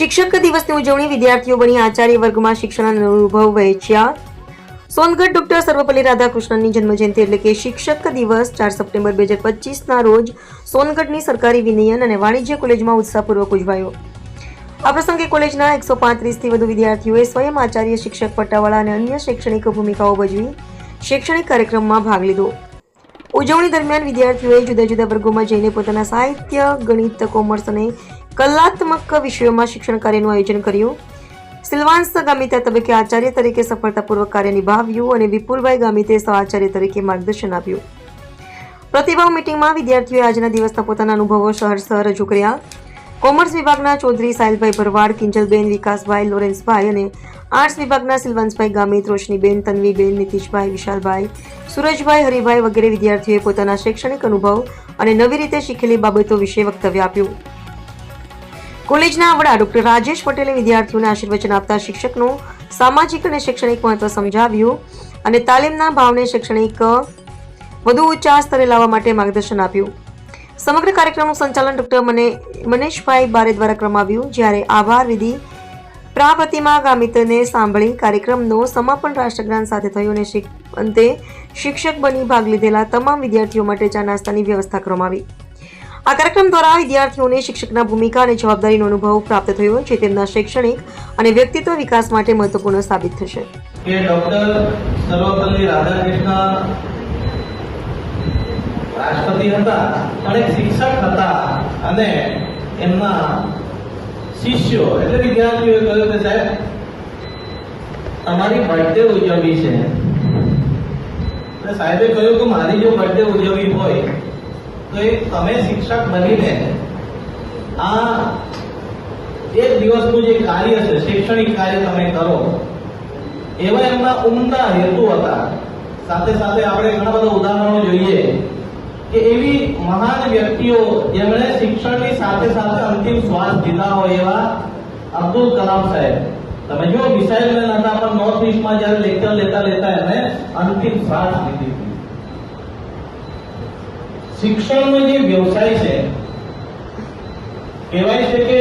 શિક્ષક દિવસની ઉજવણી વિદ્યાર્થીઓ બની આચાર્ય વર્ગમાં શિક્ષણ અનુભવ વહેંચ્યા. સોનગઢ ડોક્ટર સર્વપલ્લી રાધાકૃષ્ણનની જન્મજયંતિ એટલે કે શિક્ષક દિવસ ચાર સપ્ટેમ્બર બે હજાર પચીસના રોજ સોનગઢની સરકારી વિનયન અને વાણિજ્ય કોલેજમાં ઉત્સાહપૂર્વક ઉજવાયો. આ પ્રસંગે કોલેજના એકસો પાંત્રીસથી વધુ વિદ્યાર્થીઓએ સ્વયં આચાર્ય શિક્ષક પટ્ટાવાળા અને અન્ય શૈક્ષણિક ભૂમિકાઓ ભજવી શૈક્ષણિક કાર્યક્રમમાં ભાગ લીધો. ઉજવણી દરમિયાન વિદ્યાર્થીઓએ જુદા જુદા વર્ગોમાં જઈને પોતાના સાહિત્ય, ગણિત, કોમર્સ અને કલાત્મક વિષયોમાં શિક્ષણ કાર્યનું આયોજન કર્યું. સિલ્વાન્સ ગામિતે તબક્કે આચાર્ય તરીકે સફળતાપૂર્વક કાર્ય નિભાવ્યું અને વિપુલભાઈ ગામિતે સહઆચાર્ય તરીકે માર્ગદર્શન આપ્યું. પ્રતિભાવ મિટિંગમાં વિદ્યાર્થીઓએ આજના દિવસના પોતાના અનુભવો સહર્ષ રજૂ કર્યા. કોમર્સ વિભાગના ચૌધરી સાહિલભાઈ ભરવાડ, કિંજલબેન વિકાસભાઈ, લોરેન્સભાઈ અને આર્ટ્સ વિભાગના સિલવંશભાઈ ગામિત, રોશનીબેન, તન્વીબેન, નીતિશભાઈ, વિશાલભાઈ, સુરજભાઈ, હરિભાઈ વગેરે વિદ્યાર્થીઓએ પોતાના શૈક્ષણિક અનુભવ અને નવી રીતે શીખેલી બાબતો વિશે વક્તવ્ય આપ્યું. કોલેજના વડા ડોક્ટર રાજેશ પટેલે વિદ્યાર્થીઓને આશીર્વચન આપતા શિક્ષકનું સામાજિક અને શૈક્ષણિક મહત્વ સમજાવ્યું અને તાલીમના ભાવને શૈક્ષણિક વધુ ઊંચા સ્તરે લાવવા માટે માર્ગદર્શન આપ્યું. સમગ્ર કાર્યક્રમનું સંચાલન ડોક્ટર મને મનીષભાઈ બારે દ્વારા કરવામાં જ્યારે આભાર વિધિ પ્રાપ્રતિમા ગામિતને સાંભળી કાર્યક્રમનો સમાપન રાષ્ટ્રગાન સાથે થયો અને અંતે શિક્ષક બની ભાગ લીધેલા તમામ વિદ્યાર્થીઓ માટે ચા નાસ્તાની વ્યવસ્થા કરવામાં આવી. આ કાર્યક્રમ દ્વારા વિદ્યાર્થીઓને શિક્ષકના ભૂમિકા અને જવાબદારીનો અનુભવ પ્રાપ્ત થયો જે તેમના શૈક્ષણિક અને વ્યક્તિત્વ વિકાસ માટે મહત્વપૂર્ણ સાબિત થશે. રાષ્ટ્રપતિ હતા પણ શિક્ષક હતા અને એમના શિષ્યો, એટલે વિદ્યાર્થીઓએ કહ્યું કે સાહેબ, તમારી બર્થડે ઉજવવી છે. સાહેબે કહ્યું કે મારી જો બર્થડે ઉજવવી હોય તો એ તમે શિક્ષક બનીને આ એક દિવસનું જે કાર્ય છે, શૈક્ષણિક કાર્ય તમે કરો, એવા એમના ઉમદા હેતુ હતા. સાથે સાથે આપણે ઘણા બધા ઉદાહરણો જોઈએ કે એવી મહાન વ્યક્તિઓ જેમણે શિક્ષણની સાથે સાથે અંતિમ શ્વાસ લીધા હોય એવા અબ્દુલ કલામ સાહેબ. તમે જો મિસાઇલ મેન હતા, પણ નોર્થ ઈસ્ટમાં જ્યારે લેક્ચર લેતા લેતા એમણે અંતિમ શ્વાસ લીધી. શિક્ષણનો જે વ્યવસાય છે કહેવાય છે કે